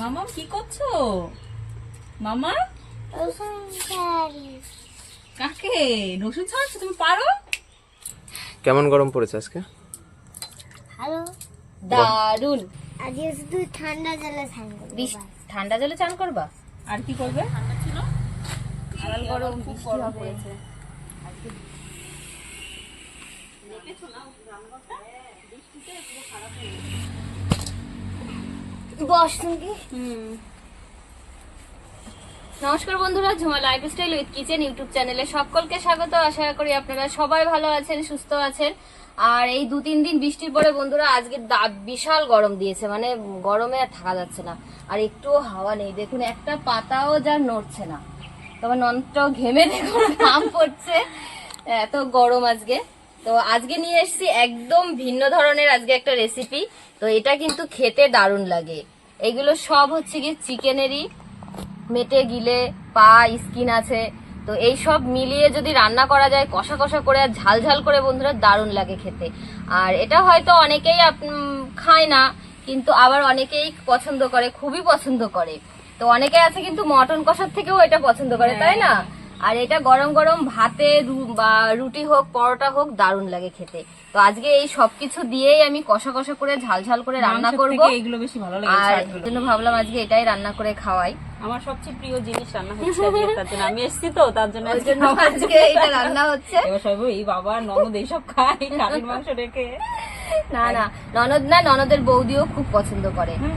মামা কি করছ? মামা কাকে? রসুন ছাড়াচ্ছ তুমি পারো? কেমন গরম পড়েছে আজকে? ভালো দারুণ আজকে শুধু ঠান্ডা জলে স্নান করব। ঠান্ডা জলে চান করবা? আর কি করবে? গরম খুব গরম পড়েছে। বস নাকি নমস্কার বন্ধুরা, Jhuma lifestyle with kitchen YouTube চ্যানেলে সকলকে স্বাগত। আশা করি আপনারা সবাই ভালো আছেন, সুস্থ আছেন। আর এই দু তিন দিন বৃষ্টির পরে বন্ধুরা, আজকে বিশাল গরম দিয়েছে মানে গরমে আর থাকা যাচ্ছে না। আর একটুও হাওয়া নেই। দেখুন, একটা পাতাও যা নড়ছে না। তবে ননটাও ঘেমে দেখুন, ঘাম পড়ছে। এত গরম আজকে। তো আজকে নিয়ে এসেছি একদম ভিন্ন ধরনের আজকে একটা রেসিপি তো এটা কিন্তু খেতে দারুণ লাগে। এগুলো সব হচ্ছে গিয়ে চিকেনেরই মেটে গিলে পা স্কিন আছে। তো এই সব মিলিয়ে যদি রান্না করা যায় কষা কষা করে আর ঝাল ঝাল করে বন্ধুরা দারুণ লাগে খেতে। আর এটা হয়তো অনেকেই খায় না কিন্তু আবার অনেকেই পছন্দ করে খুবই পছন্দ করে। তো অনেকে আছে কিন্তু মটন কষার থেকেও এটা পছন্দ করে তাই না? আর এটা গরম গরম ভাতে বা রুটি হোক পরোটা হোক দারুণ লাগে খেতে। তো আজকে এই সবকিছু দিয়েই আমি কষা কষা করে ঝাল ঝাল করে রান্না করব। থেকে এইগুলো বেশি ভালো লাগে আর জন্য ভাবলাম আজকে এটাই রান্না করে খাওয়াই। আমার সবচেয়ে প্রিয় জিনিস রান্না হচ্ছে তার জন্য। আমি এসেছি তো তার জন্য আজকে এটা রান্না হচ্ছে। এবার সবাই এই বাবা ননদ এইসব খায় কালির মাংস রেখে। না না ননদ না ননদের বৌদিও খুব পছন্দ করে। তো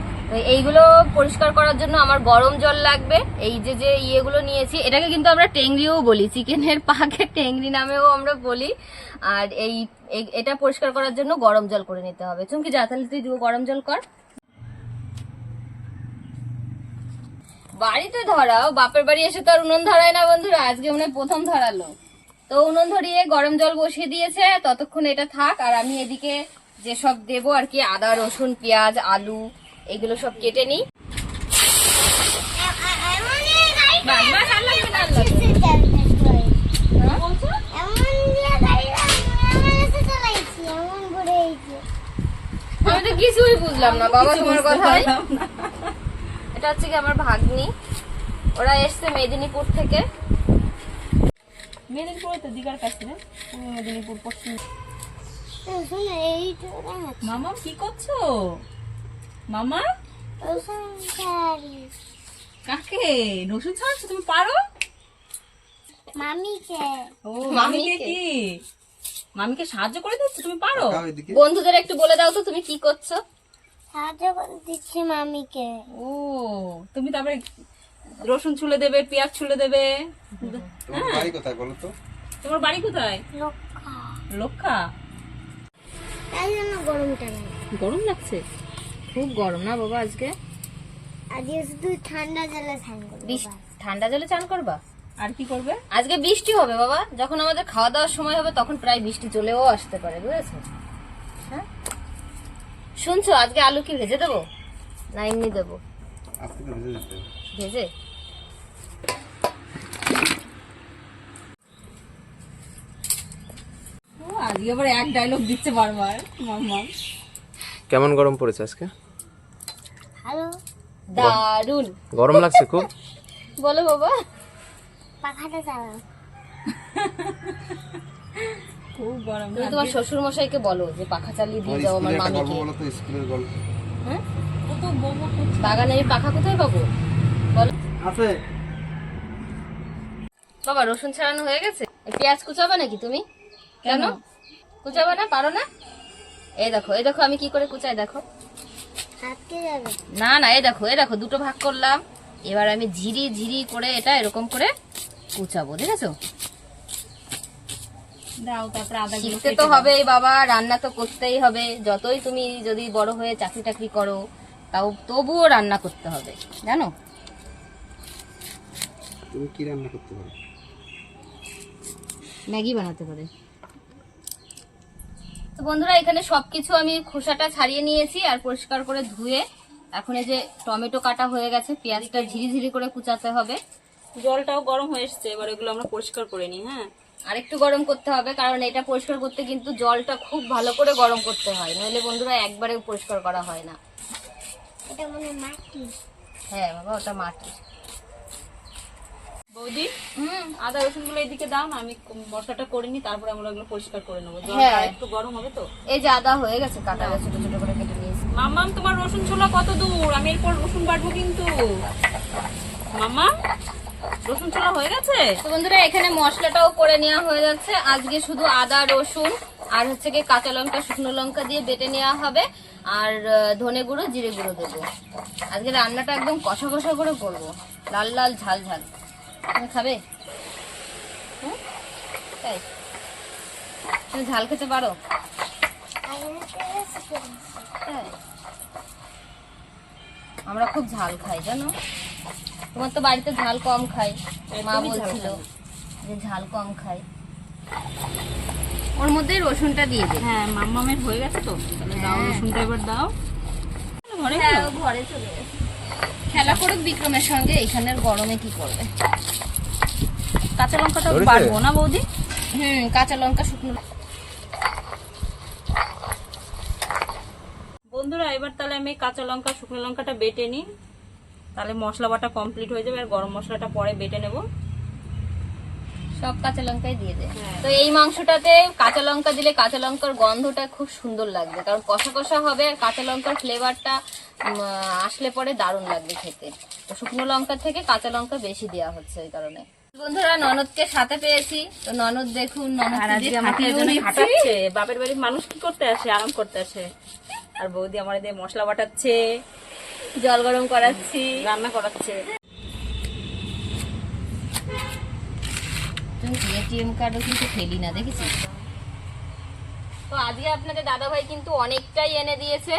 এইগুলো পরিষ্কার করার জন্য আমার গরম জল লাগবে। এই যে যে ইয়েগুলো নিয়েছি, এটাকে কিন্তু আমরা টেংরিও বলি, চিকেনের পাকে টেংরি নামেও আমরা বলি। আর এই এটা পরিষ্কার করার জন্য গরম জল করে নিতে হবে। চুমকি যা, তাহলে তুই গরম জল কর। বাড়িতে ধরাও, বাপের বাড়ি এসে তো আর উনুন ধরায় না বন্ধুরা, আজকে মনে প্রথম ধরালো। তো উনুন ধরিয়ে গরম জল বসিয়ে দিয়েছে, ততক্ষণ এটা থাক, আর আমি এদিকে যেসব দেবো আর কি, আদা, রসুন, পেঁয়াজ, আলু এগুলো সব কেটে নিই? আমি তো কিছুই বুঝলাম না বাবা তোমার কথাই। এটা হচ্ছে কি আমার ভাগ্নি। ওরা এসছে মেদিনীপুর থেকে। মেদিনীপুর তো দিঘার কাছে মেদিনীপুর পশ্চিম। মামা কি করছ? মামা? কাকে? রসুন ছাড়াচ্ছ তুমি? পারো? মামিকে। ও মামিকে। মামিকে কি? মামিকে সাহায্য করে দিচ্ছ? তুমি পারো? বন্ধুদের একটু বলে দাও তো তুমি কি করছ? সাহায্য করে দিচ্ছি মামিকে। ও তুমি তারপরে রসুন ছুলে দেবে পেঁয়াজ ছুলে দেবে। তোমার বাড়ি কোথায় বলো তো? তোমার বাড়ি কোথায়? লক্ষা লক্ষা তাই জন্য গরমটা গরম লাগছে? খুব গরম না বাবা আজকে? আজকে শুধু ঠান্ডা জলে স্নান করব বিশ- ঠান্ডা জলে চান করবা? আর কি করবে? আজকে বৃষ্টি হবে বাবা। যখন আমাদের খাওয়া দাওয়ার সময় হবে তখন প্রায় বৃষ্টি চলেও আসতে পারে বুঝেছ? হ্যাঁ? শুনছো আজকে আলু কি ভেজে দেবো? না এমনি দেবো। ভেজে আজকে আবার এক ডায়লগ দিচ্ছে বারবার মাম্মা কেমন গরম পড়েছে আজকে? ভালো দারুণ গরম লাগছে খুব? বলো বাবা। পাখাটা চালাও। খুব গরম তুমি তোমার শ্বশুর মশাইকে বলো যে পাখা চালিয়ে দিয়ে যাও আমার মামিকে। বলো তো স্কুলের গল্প। হ্যাঁ? বৌমা বাগানে এই পাখা কোথায় পাবো? বলো। আছে। বাবা রসুন ছাড়ানো হয়ে গেছে? পেঁয়াজ কুচাবে নাকি তুমি? কেন? কুচাবে না? পারো না? এই দেখো এই দেখো আমি কি করে কুচাই দেখো। না না এই দেখো এই দেখো দুটো ভাগ করলাম। এবার আমি ঝিরি ঝিরি করে এটা এরকম করে কুচাবো ঠিক আছে শিখতে তো হবেই বাবা রান্না তো করতেই হবে। যতই তুমি যদি বড় হয়ে চাকরি টাকরি করো তাও তবুও রান্না করতে হবে জানো? তুমি কি রান্না করতে পারো? ম্যাগি বানাতে পারে। তো বন্ধুরা এখানে সবকিছু আমি খোসাটা ছাড়িয়ে নিয়েছি আর পরিষ্কার করে ধুয়ে এখন এই যে টমেটো কাটা হয়ে গেছে পেঁয়াজটা ঝিরি ঝিরি করে কুচাতে হবে। জলটাও গরম হয়ে এসছে এবার এগুলো আমরা পরিষ্কার করে নিই হ্যাঁ? আর একটু গরম করতে হবে কারণ এটা পরিষ্কার করতে কিন্তু জলটা খুব ভালো করে গরম করতে হয় নইলে বন্ধুরা একবারে পরিষ্কার করা হয় না। এটা মনে মাটি। হ্যাঁ বাবা ওটা মাটি। বৌদি। আদা রসুনগুলো এইদিকে দাও না আমি মশলাটা করে নি তারপরে আমরা ওগুলো পরিষ্কার করে নেব। হ্যাঁ। জলটা একটু গরম হবে তো? এই যে আদা হয়ে গেছে কাটা ছোট ছোট করে কেটে নিয়েছি। মাম্মাম তোমার রসুন ছোলা কত দূর? আমি এরপর রসুন বাটবো কিন্তু। মাম্মা রসুন ছোলা হয়ে গেছে? তো বন্ধুরা এখানে মশলাটাও করে নেওয়া হয়ে যাচ্ছে। আজকে শুধু আদা রসুন আর হচ্ছে কি কাঁচা লঙ্কা শুকনো লঙ্কা দিয়ে বেটে নেওয়া হবে। আর ধনে গুঁড়ো জিরে গুঁড়ো দেবো। আজকে রান্নাটা একদম কষা কষা করে করব। লাল লাল ঝাল ঝাল। খাবে? হুম? তাই তুমি ঝাল খেতে পারো? আমরা খুব ঝাল খাই জানো? তোমার তো বাড়িতে ঝাল কম খাই। মা বলছিল যে ঝাল কম খাই। ওর মধ্যে রসুনটা দিয়ে দে। হ্যাঁ মাম্মামের হয়ে গেছে তো। তাহলে দাও হ্যাঁ। রসুনটা এবার দাও। ঘরে হ্যাঁ ঘরে চলে গেছে। খেলা করুক বিক্রমের সঙ্গে এখানের গরমে কি করবে? কাঁচা লঙ্কাটা? বাড়বো না বৌদি? হুম কাঁচা লঙ্কা শুকনো বন্ধুরা এবার তাহলে আমি কাঁচা লঙ্কা শুকনো লঙ্কাটা বেটে নিই। তাহলে মশলা বাটা কমপ্লিট হয়ে যাবে আর গরম মশলাটা পরে বেটে নেব। সব কাঁচা লঙ্কাই দিয়ে দে হ্যাঁ। তো এই মাংসটাতে কাঁচা লঙ্কা দিলে কাঁচা লঙ্কার গন্ধটা খুব সুন্দর লাগবে কারণ কষা কষা হবে আর কাঁচা লঙ্কার ফ্লেভারটা আসলে পরে দারুণ লাগবে খেতে। তো শুকনো লঙ্কা থেকে কাঁচা লঙ্কা বেশি দেওয়া হচ্ছে এই কারণে। বন্ধুরা ননদকে সাথে পেয়েছি। তো ননদ দেখুন বাপের বাড়ির মানুষ কি করতে আসে? আরাম করতে আসে। আর বৌদি আমার দিয়ে মশলা বাটাচ্ছে জল গরম করাচ্ছি। রান্না করাচ্ছে। তুমি এটিএম কার্ডও কিন্তু ফেলি না দেখেছিস? তো আজকে আপনাদের দাদা ভাই কিন্তু অনেকটাই এনে দিয়েছে।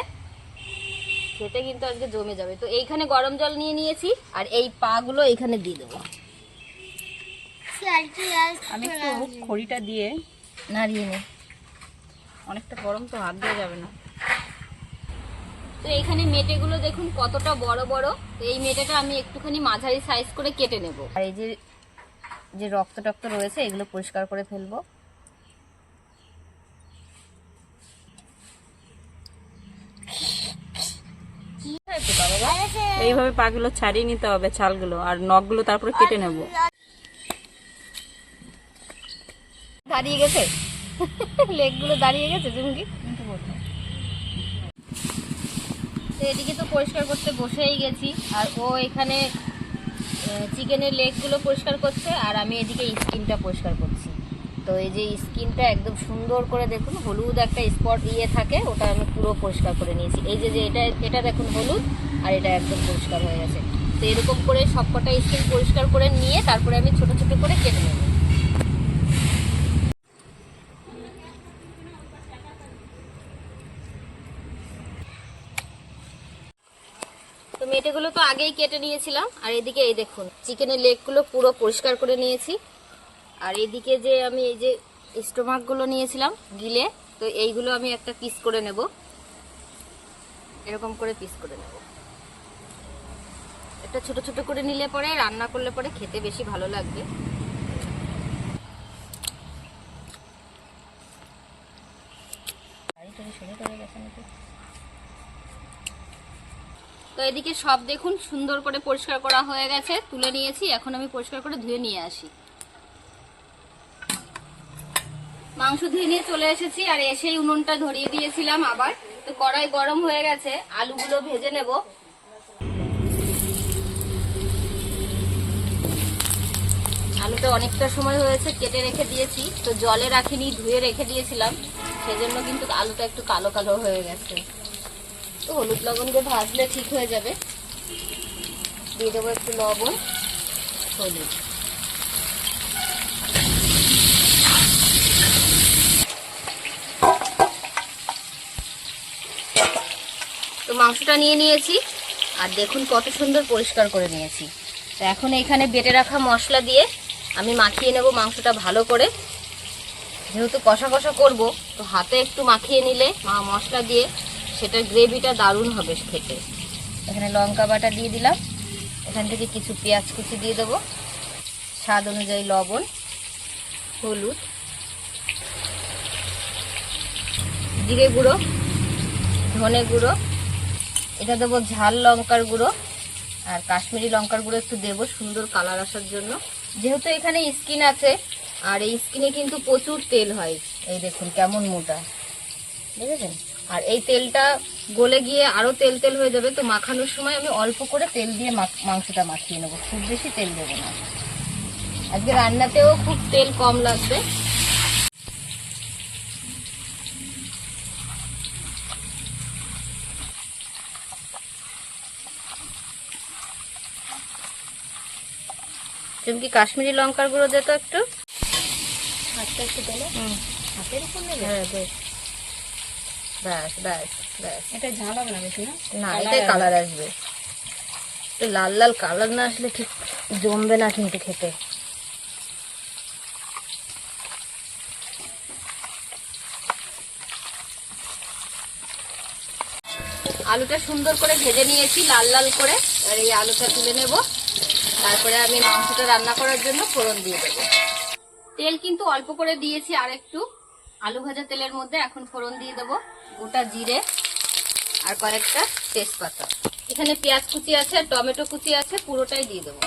খেতে কিন্তু আজকে জমে যাবে। তো এইখানে গরম জল নিয়ে নিয়েছি আর এই পা গুলো এইখানে দিয়ে দেবো। আমি একটু খড়িটা দিয়ে নাড়িয়ে নে। অনেকটা গরম তো হাত দেওয়া যাবে না। তো এইখানে মেটেগুলো দেখুন কতটা বড় বড়। তো এই মেটেটা আমি একটুখানি মাঝারি সাইজ করে কেটে নেব। আর এই যে যে রক্ত টক্ত রয়েছে এগুলো পরিষ্কার করে ফেলব। এইভাবে পাগুলো ছাড়িয়ে নিতে হবে ছালগুলো আর নখগুলো তারপরে কেটে নেব। দাঁড়িয়ে গেছে? লেগগুলো দাঁড়িয়ে গেছে চুমকি তো এদিকে তো পরিষ্কার করতে বসেই গেছি আর ও এখানে চিকেনের লেগগুলো পরিষ্কার করছে আর আমি এদিকে স্কিনটা পরিষ্কার করছি। তো এই যে স্কিনটা একদম সুন্দর করে দেখুন, হলুদ একটা স্পট ইয়ে থাকে, ওটা আমি পুরো পরিষ্কার করে নিয়েছি। এই যে যে এটা এটা দেখুন হলুদ আর এটা একদম পরিষ্কার হয়ে গেছে। তো এরকম করে সবকটা স্কিন পরিষ্কার করে নিয়ে তারপরে আমি ছোট ছোট করে কেটে নেব তো মেটেগুলো তো আগেই কেটে নিয়েছিলাম। আর এদিকে এই দেখুন, চিকেনের লেগগুলো পুরো পরিষ্কার করে নিয়েছি। আর এদিকে যে আমি এই যে স্টোমাকগুলো নিয়েছিলাম গিলে, তো এইগুলো আমি একটা পিস করে নেব। এরকম করে পিস করে নেব। একটা ছোট ছোট করে নিলে পরে, রান্না করলে পরে খেতে বেশি ভালো লাগবে। তো এদিকে সব দেখুন, সুন্দর করে পরিষ্কার করা হয়ে গেছে, তুলে নিয়েছি, এখন আমি পরিষ্কার করে ধুয়ে নিয়ে আসি। মাংস ধুয়ে নিয়ে চলে এসেছি, আর এসেই উনুনটা ধরিয়ে দিয়েছিলাম আবার। তো কড়াই গরম হয়ে গেছে, আলুগুলো ভেজে নেব। আলুটা অনেকটা সময় হয়েছে, কেটে রেখে দিয়েছি, তো জলে রাখিনি, ধুয়ে রেখে দিয়েছিলাম। সেজন্য কিন্তু আলুটা একটু কালো কালো হয়ে গেছে। তো হলুদ লবণ দিয়ে ভাজলে ঠিক হয়ে যাবে। দিয়ে দেবো একটু লবণ, হলুদ। তো মাংসটা নিয়ে নিয়েছি, আর দেখুন কত সুন্দর পরিষ্কার করে নিয়েছি। তো এখন এখানে বেটে রাখা মশলা দিয়ে আমি মাখিয়ে নেব মাংসটা ভালো করে। যেহেতু কষা কষা করব, তো হাতে একটু মাখিয়ে নিলে মা মশলা দিয়ে সেটার গ্রেভিটা দারুণ হবে খেতে। এখানে লঙ্কা বাটা দিয়ে দিলাম। এখান থেকে কিছু পেঁয়াজ কুচি দিয়ে দেবো। স্বাদ অনুযায়ী লবণ, হলুদ, জিরে গুঁড়ো, ধনে গুঁড়ো, এটা দেবো ঝাল লঙ্কার গুঁড়ো আর কাশ্মীরি লঙ্কার গুঁড়ো একটু দেবো সুন্দর কালার আসার জন্য। যেহেতু এখানে স্কিন আছে, আর এই স্কিনে কিন্তু প্রচুর তেল হয়। এই দেখুন কেমন মোটা। বুঝেছেন আর এই তেলটা গলে গিয়ে আরও তেল তেল হয়ে যাবে তো মাখানোর সময় আমি অল্প করে তেল দিয়ে মাংসটা মাখিয়ে নেব। খুব বেশি তেল দেবো না। আজকে রান্নাতেও খুব তেল কম লাগবে। তুমি কি কাশ্মীরি লঙ্কার গুঁড়ো দে তো একটু? হাতটা একটু দিলে? হাতের উপর নেবে হ্যাঁ বেশ ব্যাস ব্যাস ব্যাস। এটা ঝাল হবে না বেশি না? না এটাই কালার আসবে। একটু লাল লাল কালার না আসলে ঠিক জমবে না কিন্তু খেতে। আলুটা সুন্দর করে ভেজে নিয়েছি লাল লাল করে। আর এই আলুটা তুলে নেব। তারপরে আমি মাংসটা রান্না করার জন্য ফোড়ন দিয়ে দেবো। তেল কিন্তু অল্প করে দিয়েছি আর একটু আলু ভাজা তেলের মধ্যে এখন ফোড়ন দিয়ে দেবো, গোটা জিরে আর কয়েকটা তেজপাতা। এখানে পেঁয়াজ কুচি আছে আর টমেটো কুচি আছে, পুরোটাই দিয়ে দেবো।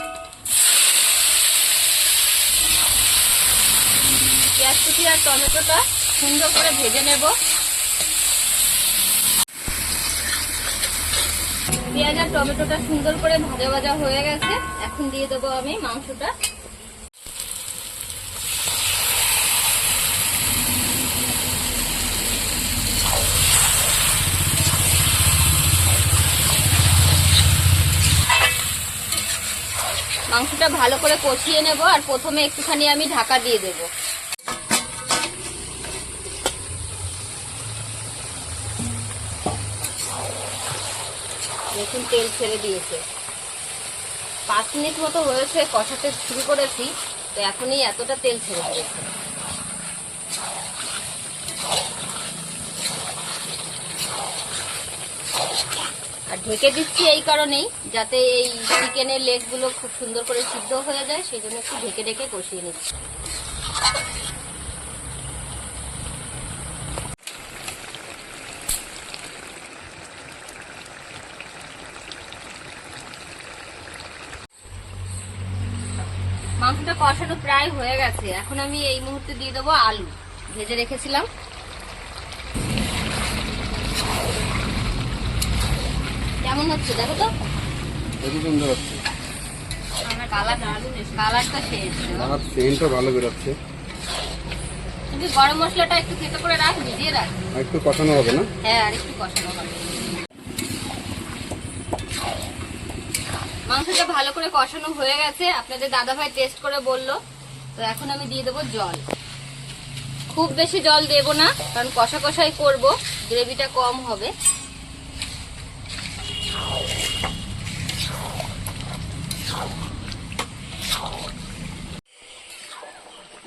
পেঁয়াজ কুচি আর টমেটোটা সুন্দর করে ভেজে নেব। পেঁয়াজ আর টমেটোটা সুন্দর করে ভাজা ভাজা হয়ে গেছে, এখন দিয়ে দেবো আমি মাংসটা। মাংসটা ভালো করে কষিয়ে নেব আর প্রথমে একটুখানি আমি ঢাকা দিয়ে দেব। দেখুন, তেল ছেড়ে দিয়েছে। পাঁচ মিনিট মতো হয়েছে কষাতে শুরু করেছি, তো এখনই এতটা তেল ছেড়ে দিয়েছে। আর ঢেকে দিচ্ছি এই কারণেই, যাতে এই চিকেনের লেগগুলো খুব সুন্দর করে সিদ্ধ হয়ে যায়, সেই জন্য একটু ঢেকে ঢেকে কষিয়ে নিচ্ছি। মাংসটা কষানো প্রায় হয়ে গেছে। এখন আমি এই মুহূর্তে দিয়ে দেবো আলু। ভেজে রেখেছিলাম। কেমন হচ্ছে দেখো তো? সুন্দর হচ্ছে। কালার কালারটা শেষ আমার সেন্টও ভালো বেরোচ্ছে। তুমি গরম মশলাটা একটু থেতো করে রাখ ভিজিয়ে রাখ। একটু কষানো হবে না? হ্যাঁ আর একটু কষানো হবে। মাংসটা ভালো করে কষানো হয়ে গেছে। আপনাদের দাদা ভাই টেস্ট করে বলল। তো এখন আমি দিয়ে দেবো জল। খুব বেশি জল দেব না কারণ কষা কষাই করব। গ্রেভিটা কম হবে।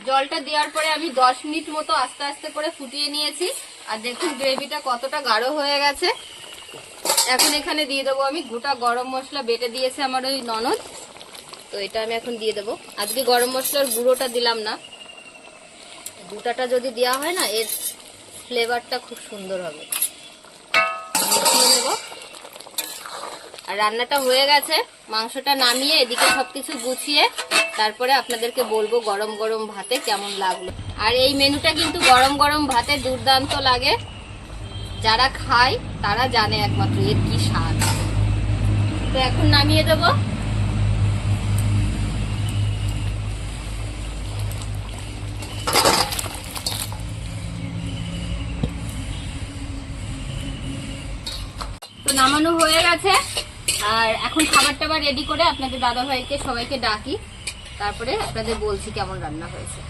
জলটা দেওয়ার পরে আমি দশ মিনিট মতো আস্তে আস্তে করে ফুটিয়ে নিয়েছি। আর দেখুন, গ্রেভিটা কতটা গাঢ় হয়ে গেছে। এখন এখানে দিয়ে দেবো আমি গোটা গরম মশলা, বেটে দিয়েছে আমার ওই ননদ। তো এটা আমি এখন দিয়ে দেবো। আজকে গরম মশলার গুঁড়োটা দিলাম না। গোটাটা যদি দেওয়া হয় না, এর ফ্লেভারটা খুব সুন্দর হবে। আর রান্নাটা হয়ে গেছে। মাংসটা নামিয়ে এদিকে সবকিছু গুছিয়ে তারপরে আপনাদেরকে বলব গরম গরম ভাতে কেমন লাগল। আর এই মেনুটা কিন্তু গরম গরম ভাতে দুর্দান্ত লাগে। যারা খায়, তারা জানে একমাত্র এর কি স্বাদ। তো এখন নামিয়ে দেবো। নামানো হয়ে গেছে। আর এখন খাবার টাবার রেডি করে আপনাদের দাদা ভাইকে সবাইকে ডাকি। তারপরে আপনাদের বলছি কেমন রান্না হয়েছে।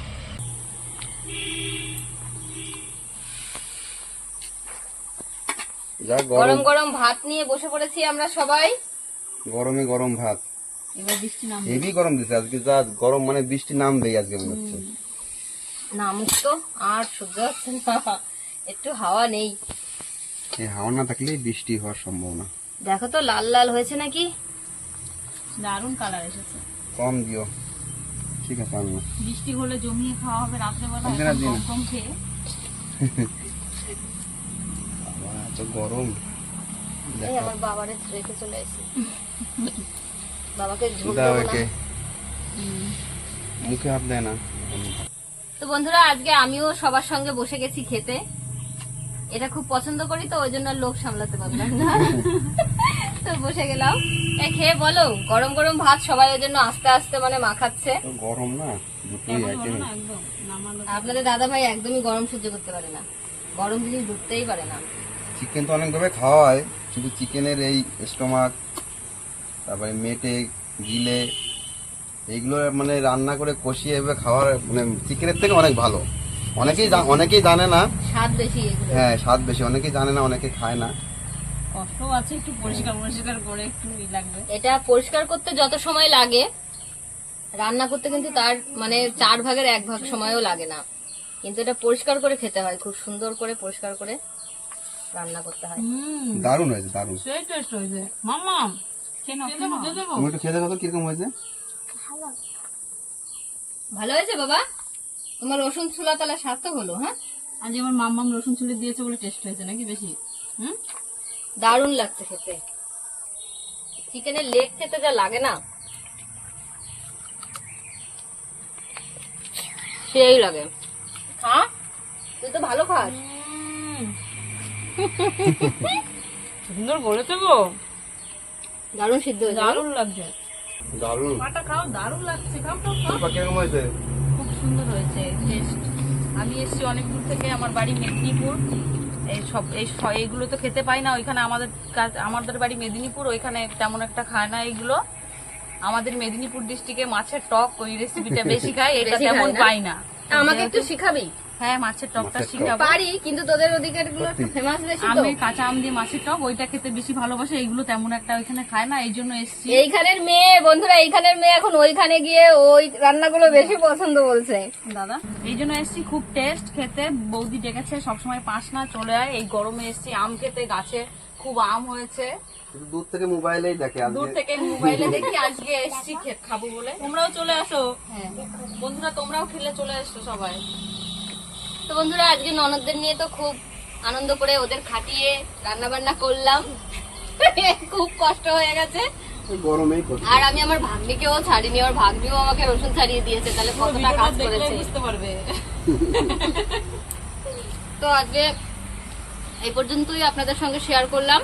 গরম। গরম গরম ভাত নিয়ে বসে পড়েছি আমরা সবাই। গরমে গরম ভাত। এবার বৃষ্টি নাম হেভি গরম দিচ্ছে আজকে যা গরম মানে বৃষ্টি নামবেই আজকে মনে হচ্ছে। নামুক তো আর সহ্য হচ্ছে না। একটু হাওয়া নেই। হাওয়া না থাকলে বৃষ্টি হওয়ার সম্ভাবনা। দেখো তো লাল লাল হয়েছে নাকি? দারুণ কালার এসেছে। কম দিও। ঠিক আছে আমি বৃষ্টি হলে জমিয়ে খাওয়া হবে রাত্রেবেলা দিন। কম খেয়ে। এত গরম। এই আমার বাবারে রেখে চলে এসেছি বাবাকে ঝোল দাও না। একে। মুখে হাত দেয় না। তো বন্ধুরা আজকে আমিও সবার সঙ্গে বসে গেছি খেতে। এটা খুব পছন্দ করি তো ওই জন্য আর লোভ সামলাতে পারলাম না। তো বসে গেলাম। এই খেয়ে বলো গরম গরম ভাত সবাই ওই জন্য আস্তে আস্তে মানে মাখাচ্ছে। গরম না আপনাদের দাদা ভাই একদমই গরম সহ্য করতে পারে না। গরম জিনিস ঢুকতেই পারে না। চিকেন তো অনেকভাবে খাওয়া হয় কিন্তু চিকেনের এই স্টোমাক তারপরে মেটে গিলে এইগুলো মানে রান্না করে কষিয়ে এভাবে খাওয়ার মানে চিকেনের থেকে অনেক ভালো। অনেকেই অনেকেই জানে না। স্বাদ বেশি হ্যাঁ স্বাদ বেশি। অনেকেই জানে না অনেকে খায় না। কষ্ট আছে একটু পরিষ্কার পরিষ্কার করে একটু লাগবে। এটা পরিষ্কার করতে যত সময় লাগে রান্না করতে কিন্তু তার মানে চার ভাগের এক ভাগ সময়ও লাগে না। কিন্তু এটা পরিষ্কার করে খেতে হয় খুব সুন্দর করে পরিষ্কার করে রান্না করতে হয়। হুম। দারুণ হয়েছে দারুণ। সেই টেস্ট হয়েছে। মামা খেয়ে নাও, খেয়ে নাও, দিয়ে দেবো? তুমি একটু খেয়ে দেখো তো কীরকম হয়েছে। ভালো হয়েছে বাবা? তোমার রসুন ছোলা তালা সার্থক হলো হ্যাঁ? আজ আমার মাম্মাম রসুন চুলে দিয়েছে বলে টেস্ট হয়েছে নাকি বেশি? হুম? দারুণ লাগছে খেতে। চিকেনের লেগ খেতে যা লাগে না। সেই লাগে। খা। তুই তো ভালো খাস। সুন্দর বলেছে গো। দারুণ সিদ্ধ হয়েছে? দারুণ লাগছে। দারুণ। খাও দারুণ লাগছে খাও খাও। সুন্দর হয়েছে টেস্ট আমি এসছি অনেক দূর থেকে আমার বাড়ি মেদিনীপুর। এই সব এই এইগুলো তো খেতে পাই না ওইখানে আমাদের কাজ আমাদের বাড়ি মেদিনীপুর ওইখানে তেমন একটা খায় না এইগুলো। আমাদের মেদিনীপুর ডিস্ট্রিক্টে মাছের টক ওই রেসিপিটা বেশি খায় এটা তেমন? পাই না। আমাকে একটু শিখাবি? হ্যাঁ মাছের টকটা। শিখাবো পারি কিন্তু তোদের ওদিকেরগুলো ফেমাস বেশি আমি কাঁচা আম দিয়ে মাছের টক ওইটা খেতে বেশি ভালোবাসে এইগুলো তেমন একটা ওইখানে খায় না এই জন্য এসছি। এইখানের মেয়ে বন্ধুরা এইখানের মেয়ে এখন ওইখানে গিয়ে ওই রান্নাগুলো বেশি পছন্দ বলছে। দাদা এই জন্য এসছি খুব টেস্ট খেতে। বৌদি ডেকেছে সবসময় পাস না চলে আয়। এই গরমে এসছি আম খেতে গাছে খুব আম হয়েছে। দূর থেকে মোবাইলেই দেখে দূর থেকে মোবাইলে দেখি আজকে এসছি খে- খাব বলে। তোমরাও চলে আসো। হ্যাঁ। বন্ধুরা তোমরাও খেলে চলে এসো সবাই। তো বন্ধুরা আজকে ননদদের নিয়ে তো খুব আনন্দ করে ওদের খাটিয়ে রান্না বান্না করলাম। খুব কষ্ট হয়ে গেছে। এই আর আমি আমার ভাগ্নিকেও ছাড়িনি আমার ভাগ্নিও আমাকে রসুন ছাড়িয়ে দিয়েছে তাহলে কতটা কাজ করেছে। বুঝতে পারবে। তো আজকে এই পর্যন্তই আপনাদের সঙ্গে শেয়ার করলাম।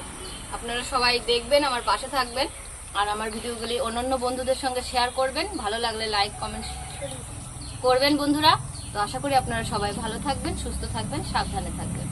আপনারা সবাই দেখবেন আমার পাশে থাকবেন আর আমার ভিডিওগুলি অন্যান্য বন্ধুদের সঙ্গে শেয়ার করবেন। ভালো লাগলে লাইক কমেন্ট করবেন বন্ধুরা। তো আশা করি আপনারা সবাই ভালো থাকবেন সুস্থ থাকবেন সাবধানে থাকবেন।